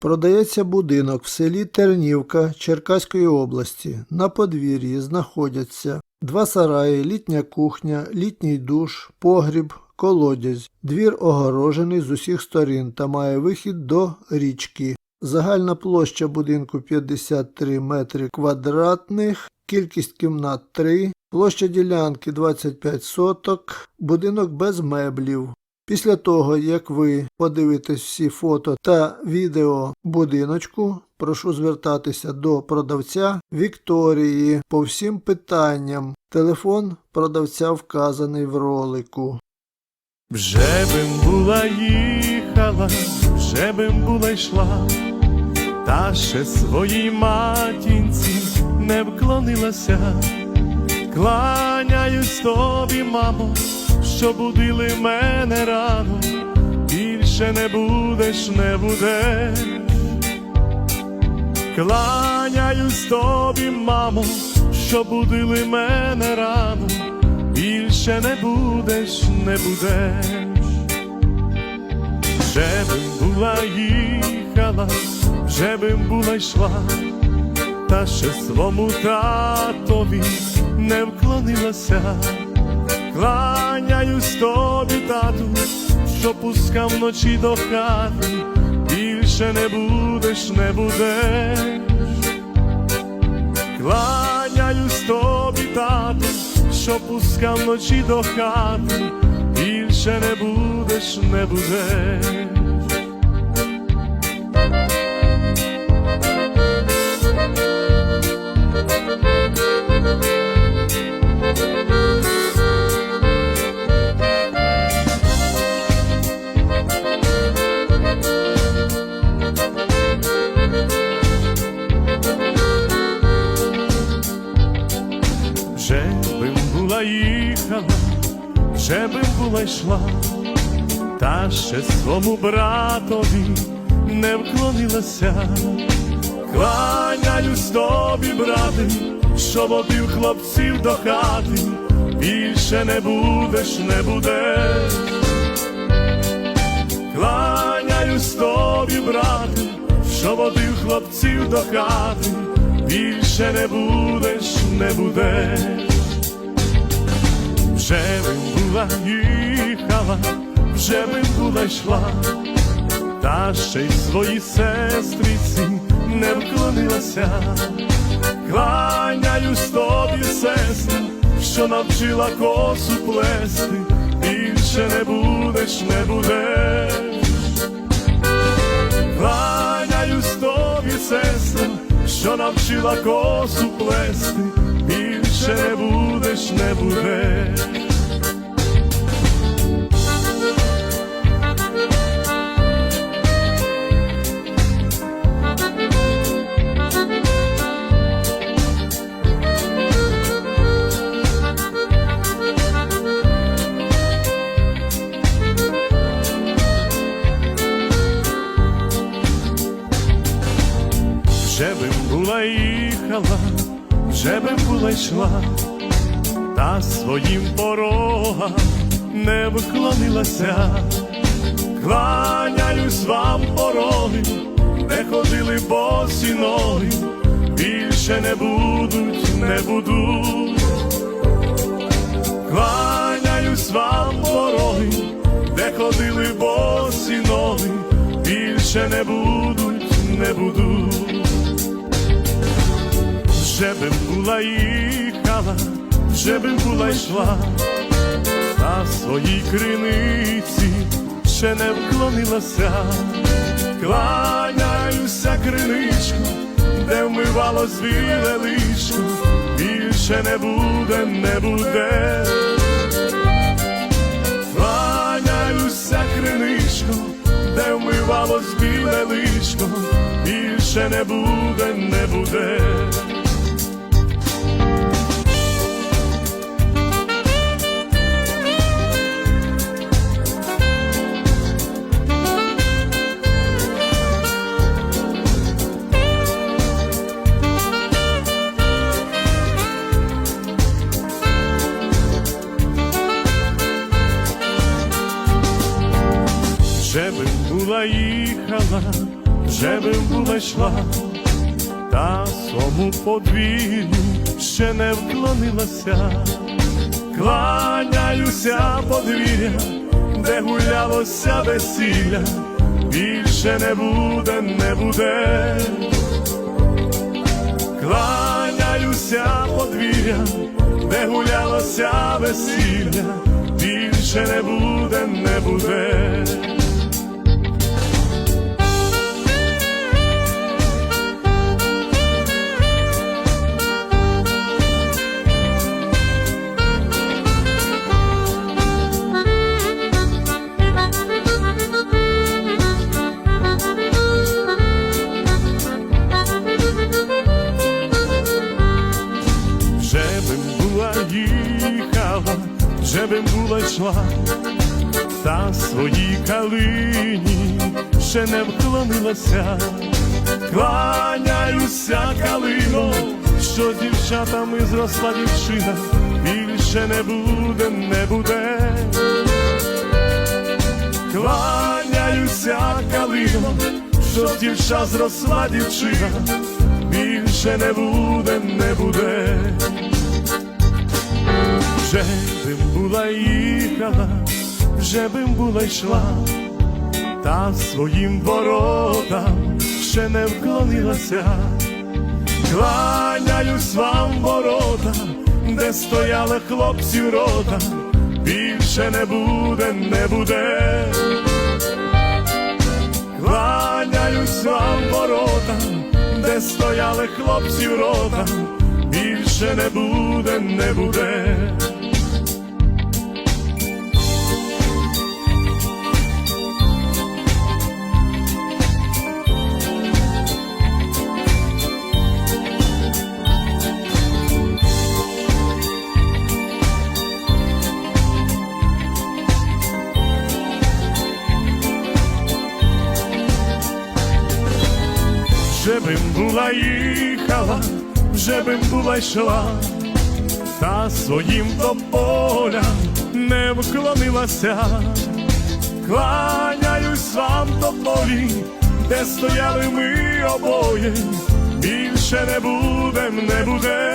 Продається будинок в селі Тернівка Черкаської області. На подвір'ї знаходяться два сараї, літня кухня, літній душ, погріб, колодязь. Двір огорожений з усіх сторін та має вихід до річки. Загальна площа будинку 53 метри квадратних, кількість кімнат 3, площа ділянки 25 соток, будинок без меблів. Після того, як ви подивитесь всі фото та відео будиночку, прошу звертатися до продавця Вікторії по всім питанням. Телефон продавця вказаний в ролику. Вже бим була їхала, вже бим була йшла, та ще своїй матінці не вклонилася. Кланяюсь тобі, мамо, що будили мене рано, більше не будеш, не будеш. Кланяюсь тобі, мамо, що будили мене рано, більше не будеш, не будеш. Вже бим була їхала, вже бим була йшла, та ще свому татові не вклонилася. Кланяюсь тобі, тату, що пускав вночі до хати, більше не будеш, не будеш. Кланяюсь тобі, тату, що пускав вночі до хати, більше не будеш, не будеш. Вже бим була йшла, та ще свому братові не вклонилася. Кланяюсь тобі, брате, що водив хлопців до хати, більше не будеш, не будеш. Кланяюсь тобі, брате, що водив хлопців до хати, більше не будеш, не будеш. Вже би була їхала, вже би була йшла, та ще й свої сестриці не вклонилася. Кланяюсь тобі, сестра, що навчила косу плести, більше не будеш, не будеш. Кланяюсь тобі, сестра, що навчила косу плести, більше не будеш, не будеш. Вже би була їхала, вже би була йшла, та своїм порогам не вклонилася. Кланяюсь вам пороги, де ходили босі ноги, більше не будуть, не будуть. Кланяюсь вам пороги, де ходили босі ноги, більше не будуть, не будуть. Вже би була їхала, вже би була йшла, на своїй криниці ще не вклонилася, кланяюся криничку, де вмивалось біле личко, більше не буде, не буде. Кланяюся криничко, де вмивалось біле личко, більше не буде, не буде. Була вже би була йшла, та сому подвір'ю ще не вклонилася. Кланяюся подвір'я, де гулялося весілля, більше не буде, не буде. Кланяюся подвір'я, де гулялося весілля, більше не буде, не буде. Бим була йшла, та своїй калині ще не вклонилася. Кланяюся калино, що дівчатами зросла дівчина, більше не буде, не буде. Кланяюся калино, що дівча зросла дівчина, більше не буде, не буде. Вже бим була їхала, вже бим була йшла, та своїм воротам ще не вклонилася. Кланяюсь вам ворота, де стояли хлопці рота, більше не буде, не буде. Кланяюсь вам ворота, де стояли хлопці рота, більше не буде, не буде. Вже бим була їхала, вже бим була йшла, та своїм поля не вклонилася. Кланяюсь вам до полі, де стояли ми обоє, більше не будем, не буде.